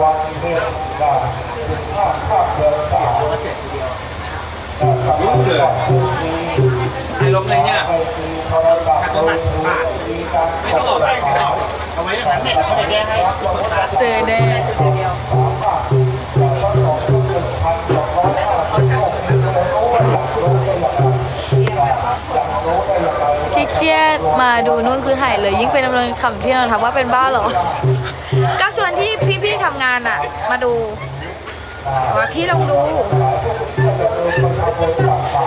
วันเพ็ญได้ถึงห้าข้ามเดือนสามก็เสร็จทีเดียวรุ่งเลยไอ้ลมในเนี่ยถ้าก็มันบาทไม่ต้องออกไปไม่ต้องออกเอาไว้อย่างนั้นเนี่ยเขาจะแก้ให้เจอแน่ที่ เครียมาดูนู่นคือหายเลย ยิ่งเป็นจำนวนคำที่เราถามว่าเป็นบ้าเหรอ ก็ชวนที่พี่ๆทำงานอะมาดูบอกว่าพี่ลองดู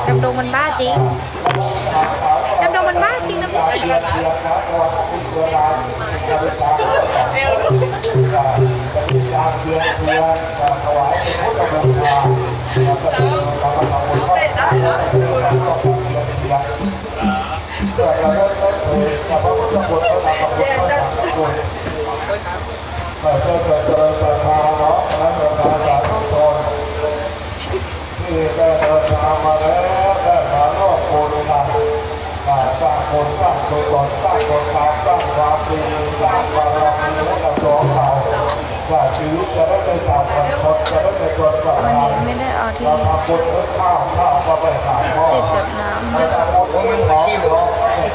ดำดงมันบ้าจริงดำดงมันบ้าจริงนะพี่ไม่ใช่เกิดเจริญศรัทธาเนาะและศรัทธาสาธุชนที่ได้เดินทางมาแล้วได้มาร่วมบุญกันอ่ วามดีสร้างบารมีให้กับตัวเราว่าชีวิตจะได้ไม่ต่ำกันคนจะได้ไม่จนกับวันเรานี้ไม่ได้เอาที่เราทำบุญเพื่อข้าวข้าวก็ไปขายพ่อติดแบบน้ำ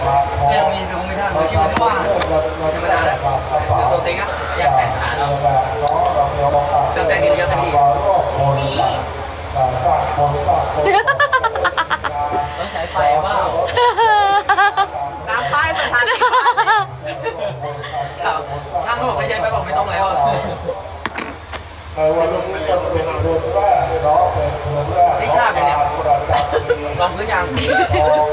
ไม่ขาดพอเนี่ยมีตรงไม่ท่านมือชิวไม่ว่าธรรมดาเลยเดี๋ยวตัวเต็งอะอยากแต่งขาเราตั้งแต่ดีเยอะตั้งดีสร้างคนสร้างคนต้องใช้ไฟเปล่าน้ำป้ายประธานครับช่างเขาบอกไม่ใช่ไปบอกไม่ต้องแล้วในวันนี้จะเป็นเดือนแรกเนาะเป็นเดือนแรกนี่ชาติเป็นเนี่ยลองพื้นยังคนท้าง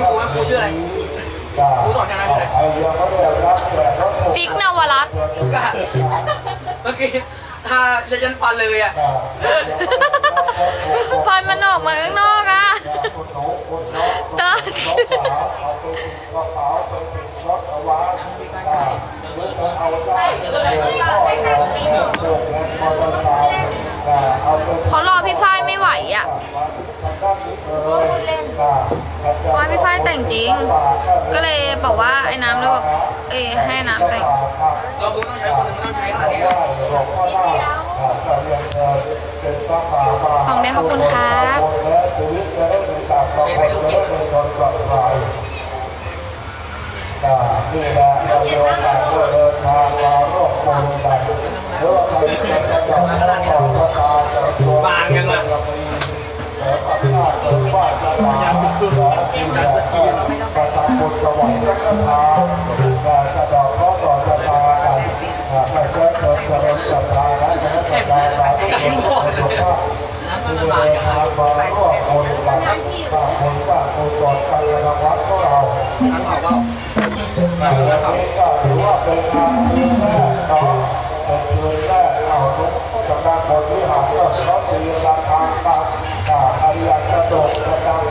มีครูไหมมีครูไหมครูชื่ออะไรครูสอนยังไงชื่ออะไรจิ๊กนวรัตน์ก็เมื่อกี้ถ้าจะยันฟันเลยอะฟันมันออกมาข้างนอกอะเติร์ดเขารอพี่ฝ้ายไม่ไหวอะเพราะว่าพี่ฝ้ายแต่งจริง ก็เลยบอกว่าไอ้น้ำเลยบอกเอ้ยให้น้ำแต่งเราคุณต้องใช้คนหนึ่งไม่ต้องใช้ขนาดนี้ของแดงขอบคุณครับนี่แหละเราโยกการเดินท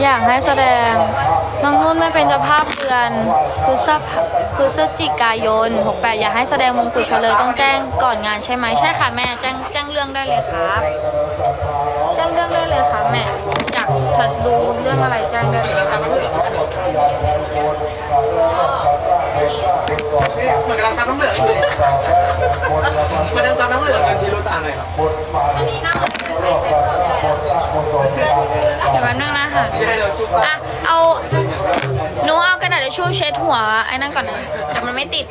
อยากให้แสดง น้องนุ่นไม่เป็นเจ้าภาพเดือนพฤษภพฤศจิกายน 68 อยากให้แสดงมงกุฎเฉลยต้องแจ้งก่อนงานใช่ไหมใช่ค่ะแม่แจ้งแจ้งเรื่องได้เลยครับ แจ้งเรื่องได้เลยค่ะแม่อยากจะดูเรื่องอะไรแจ้งได้เลยเหมือนกำลังซับน้ำเหลืองอยู่เลยเหมือนกำลังซับน้ำเหลืองอยู่ที่รู้ตาเลยครับบทใหม่รอบการสร้างบทสร้างบทสนเดี๋ยวแป๊บนึงนะคะที่ให้เราจุ๊บอะเอาห นูเอากระดาษทิชชู่เช็ดหัวไอ้นั่นก่อนนะแต่มันไม่ติด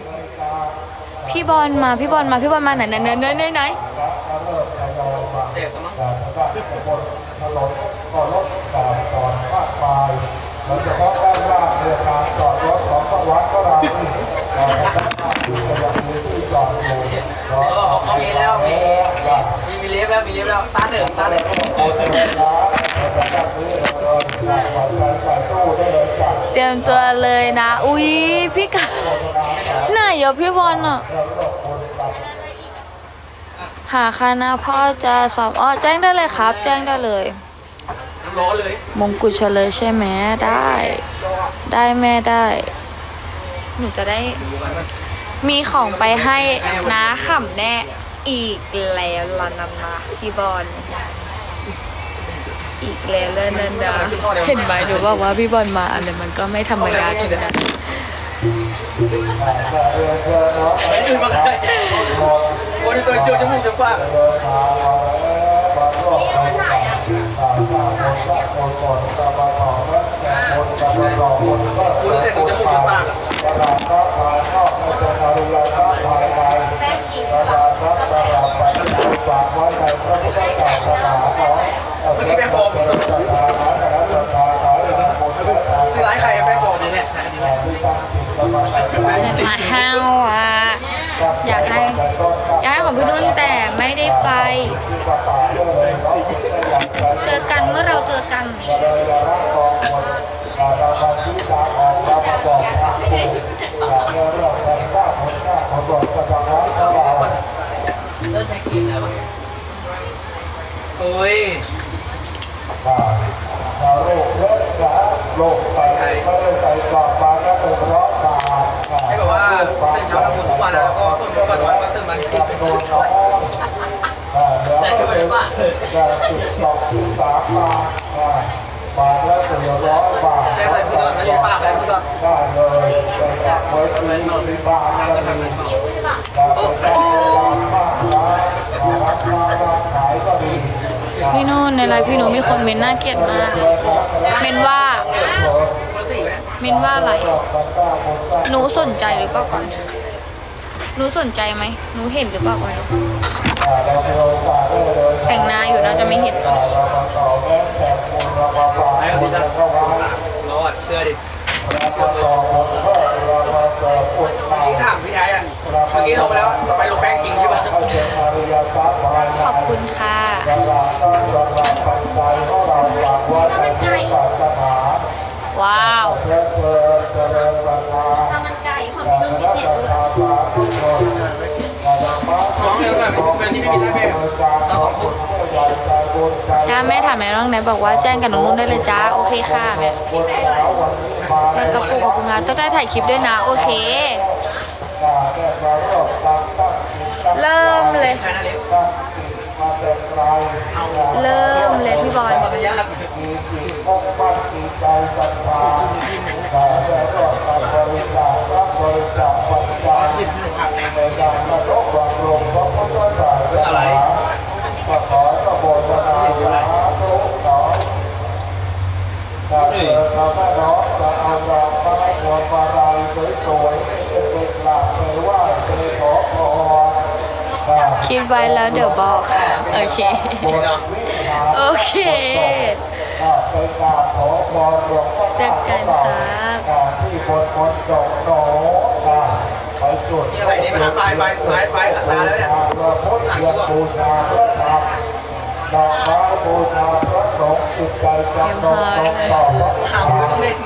พี่บอลมาพี่บอลมาพี่บอลมาไหนไหนไหนไหนไหนไหนเสพสมั้งการสร้างบนถนนก็ลดการจอดมากมายโดยเฉพาะด้านล่างเรื่องการจอดรถของจังหวัดก็เราที่เราจะต้องที่จะมีที่จอดอยู่เออเขามีแล้วมีมีมีเล็บแล้วมีเล็บแล้วตาหนึ่งตาหนึ่ง เตรีย มตัวเลยนะ อุ๊ย พี่กาไหนอะพี่บอลอะอหาคณะพ่อจะสอบอ๋อแจ้งได้เลยครับ แจ้งได้เลยน้ำร้อนเลย มงกุฎเฉลยใช่ไหมได้ ได้แม่ได้ หนูจะได้ มีของไปให้น้าขำแน่ อีกแล้วล่ะนันนะพี่บอลอีก แล้วเลยนันดา เห็นไหมหนูบอกว่าพี่บอลมาอันนี้มันก็ไม่ธรรมดาจริงนะอื่นมาเลยวันนี้ตัวโจจมูกจะกว้างอะกูตั้งแต่ตัวจมูกจะกว้า เมื่อะซื้อร้านใครแป้งบอกเลยเนี่ยมาห้าวอะอยากให้อยากให้ของพี่นุ่นแต่ไม่ได้ไป เจอกันเมื่อเราเจอกันโอ้ย โลกไปไม่ได้ใส่กลับมาก็เป็นเพราะบาป ให้แบบว่าตื่นเช้าทำบุญทุกวันแล้วก็ตื่นทุกวันวันก็ตื่นมัน จำนวนน้อยแต่ก็เป็นแต่สิบสองสิบสามบาทบาทละสี่ร้อยบาท ได้อะไรพูดตลอดนะยี่ป้าอะไรพูดตลอด ได้เลยไปจับไว้ที่ที่บ้านก็มีแต่เป็นการมากนะราคาราขายก็ดี พี่นุ่นใน ไลน์พี่หนูมีคนเมนน่าเกลียดมาก เมนว่าคนสี่ไหมเมนว่าอะไร หนูสนใจหรือเปล่าก่อน หนูสนใจไหม หนูเห็นหรือเปล่าก่อนแต่งหน้าอยู่น่าจะไม่เห็นหรอกรอดเชื่อดิเมื่อกี้ถามพี่ไทยอะเมื่อกี้ลงไปแล้วต่อไปลงแป้งจริงใช่ป่ะขอบคุณค่ะ ว้าว ทำมันไก่ของพี่นุ่มพิเศษ ร้องเร็วหน่อย เป็นที่พี่เราสองคนจ้าแม่ถามแม่น้องไหนบอกว่าแจ้งกับน้องนุ่นได้เลยจ้าโอเคค่ะแม่แม่กระปุกขอบคุณค่ะต้องได้ถ่ายคลิปด้วยนะโอเค เริ่มเลย เริ่มเลยพี่บอย ถ้าเกิดเราแม่น้องจะเอาดอกไม้พวงมาลัยสวยๆเป็นหลักไปไหว้ไปขอพรคิดไว้แล้วเดี๋ยวบอก โอเค โอเคเจอกันครับที่บนบนดอกโหนไปจุดนี่อะไรนี่มาหาปลายปลายปลายปลายขัดตาแล้วเนี่ยพระพุทธ เจ้าบูชาพระธรรมดอมบูชาพระสงฆ์จิตใจจำนงตรงต่อพระหางมือต้องเล่น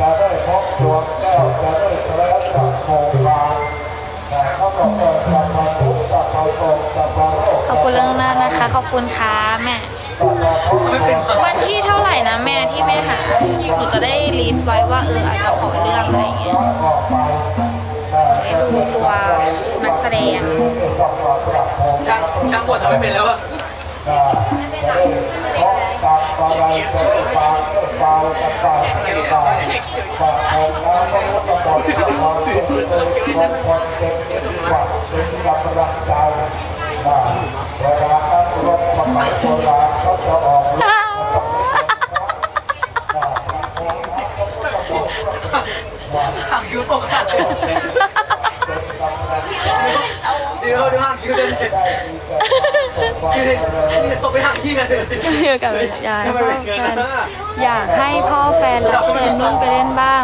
จะได้พบดวงแก้วจะได้แคล้วจากโมฆะแต่เขาบอกว่าสัพพะทุกข์สัพพะโศกสัพพะโรคขอบคุณเรื่องหน้านะคะ ขอบคุณค่ะแม่ วันที่เท่าไหร่นะแม่ที่แม่หาหนูจะได้ลิสต์ไว้ว่าเอออาจจะขอเรื่องอะไรอย่างเงี้ยได้ดูตัวนักแสดงช่างช่างบนทำไม่เป็นแล้วอะ หางคิ้วตกขาดเลยเดี๋ยวเดี๋ยวหางคิ้วเลยนี่นี่ ตกไปหางที่เลยเดียวกับยายพ่อแฟนอยากให้พ่อแฟนรับเชิญนุ่นไปเล่นบ้าง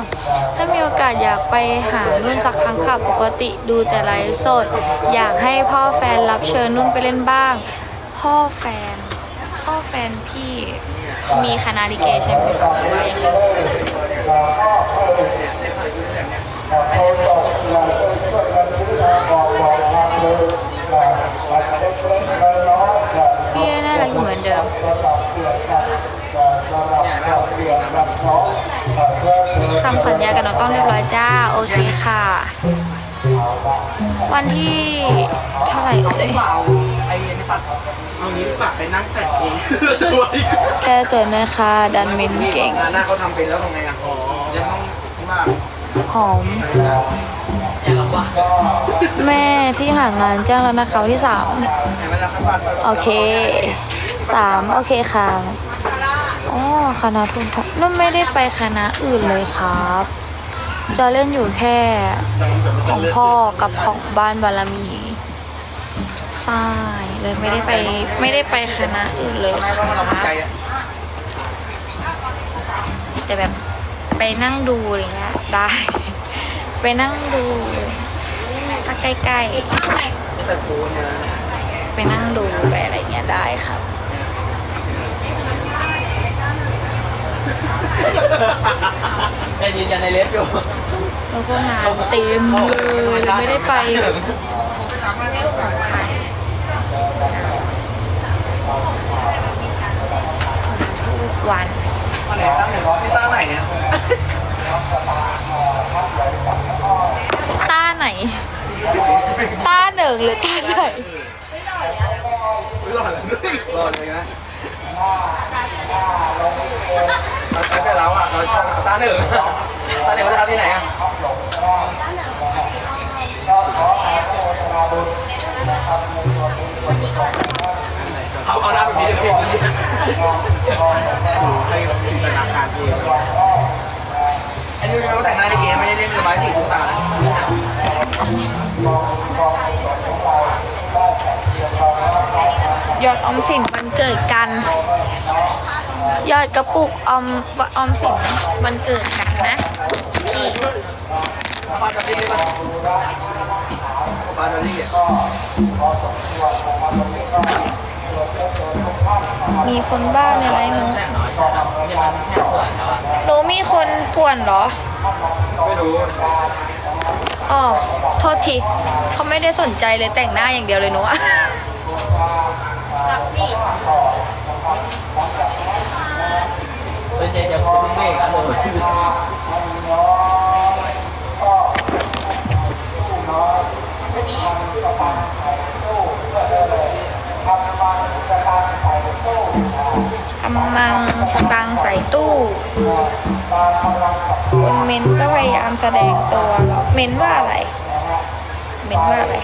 ถ้ามีโอกาสอยากไปหานุ่นสักครั้งค่ะปกติดูแต่ไลฟ์สด อยากให้พ่อแฟนรับเชิญนุ่นไปเล่นบ้าง พ่อแฟน พ่อแฟนพี่มีคณะลิเกใช่ไหมคะหรือว่ายังไงโทรศัพท์เราช่วยกันซื้อบอกบอกทางเลย พี่น่ารักอยู่เหมือนเดิม ทำสัญญา กับน้องต้องเรียบร้อยจ้า โอเคค่ะ วันที่เท่าไหร่เอ่ยเปล่าไอ้นี่ปัดเอางี้ดีกว่าไปนั่งแต่งเองตัวอีกแก้ตัวนะคะดันมินเก่ง หน้าเขาทำเป็นแล้วทำไงอะยังต้องมากหอมอย่าลำบากแม่ที่หางานจ้างแล้วนะคะวันที่สามเห็นไหมล่ะครับโอเคสามโอเคค่ะอ๋อคณะทุนทัพนุ่นไม่ได้ไปคณะอื่นเลยครับ จะเล่นอยู่แค่ของพ่อกับของบ้านบารมีใช่เลยไม่ได้ไปไม่ได้ไปคณะอื่นเลยค่ะแต่แบบไปนั่งดูอะไรเงี้ยได้ ไปนั่งดูถ้าใกล้ๆไปนั่งดูไปอะไรเงี้ยได้ครับ แต่ยืนยันในเล็บอยู่แล้วก็งานเต็มเลยไม่ได้ไปแบบใครทุกวันมาไหนตั้งหนึ่งพี่ตั้งไหนเนี่ยต้าไหน ต้าเหนึ่งหรือต้าไหนรอเลยรอเลยนะ เราใช้แต่เราอะเราชอบตาหนึ่งตาหนึ่งเขาจะทำที่ไหนอะเอาเอาหน้าแบบนี้เลยพี่ให้จินตนาการเองอันนี้เขาแต่งหน้าในเกมไม่ได้เล่นระบายสีตุ๊กตานะยอดออมสินวันเกิดกัน ยอดกระปุกออมออมสินวันเกิดกันนะพี่มีคนบ้าในไรหนูหนูมีคนป่วนเหรอ ไม่รู้อ๋อโทษทีเขาไม่ได้สนใจเลยแต่งหน้าอย่างเดียวเลยหนูอะ เป็นใจจะพูดเมฆอะเลยกำลังสตางค์ใส่ตู้คุณเมนก็พยายามแสดงตัว เมนว่าอะไร เมนว่าอะไร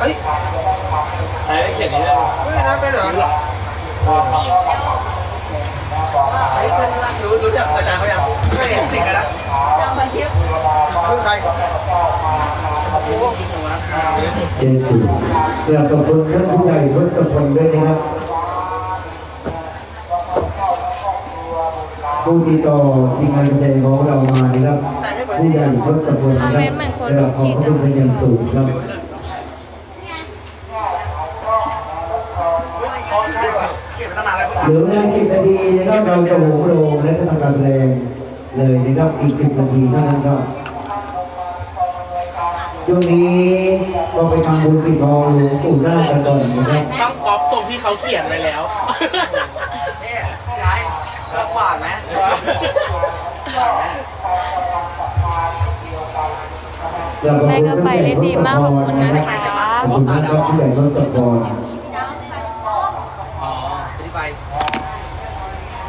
เฮ้ยใครได้เขียนนี้ได้หรอเฮ้ยนะเป็นเหรอเฮ้ยรู้รู้จักอาจารย์เขายังไม่เห็นสิ่งอะไรนะคือใครโอ้จริงเหรอนะเจนสูเพื่อขอบคุณท่านผู้ใหญ่ทศพลด้วยนะครับ ผู้ที่ต่อทีมงานแสดงของเรามานะครับผู้ใหญ่ทศพลนะครับอ่าเม้นเหมือนคนและขอบคุณเป็นอย่างสูงครับคอใช่ป่ะเขียนมาตั้งนานแล้วเหลือเวลาสิบนาทีนะครับเราจะโหมโรงและจะทำการแสดงเลยนะครับอีกสิบนาทีเท่านั้นครับช่วงนี้ก็ไปทำบุญปิดทองหลวงปู่หน้ากันก่อนนะครับต้องก๊อปทรงที่เขาเขียนไว้แล้วนี่ยายรับหวานไหม แม่ก็ไปได้ดีมากขอบคุณนะคะขอบคุณนะครับผู้ใหญ่ทศพลอ๋อเป็นไฟ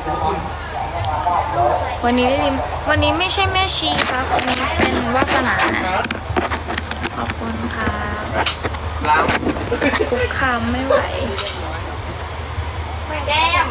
เป็นคุณวันนี้ได้ดีวันนี้ไม่ใช่แม่ชีครับวันนี้เป็นวาสนาขอบคุณค่ะล้างคุกคามไม่ไหวแก้ม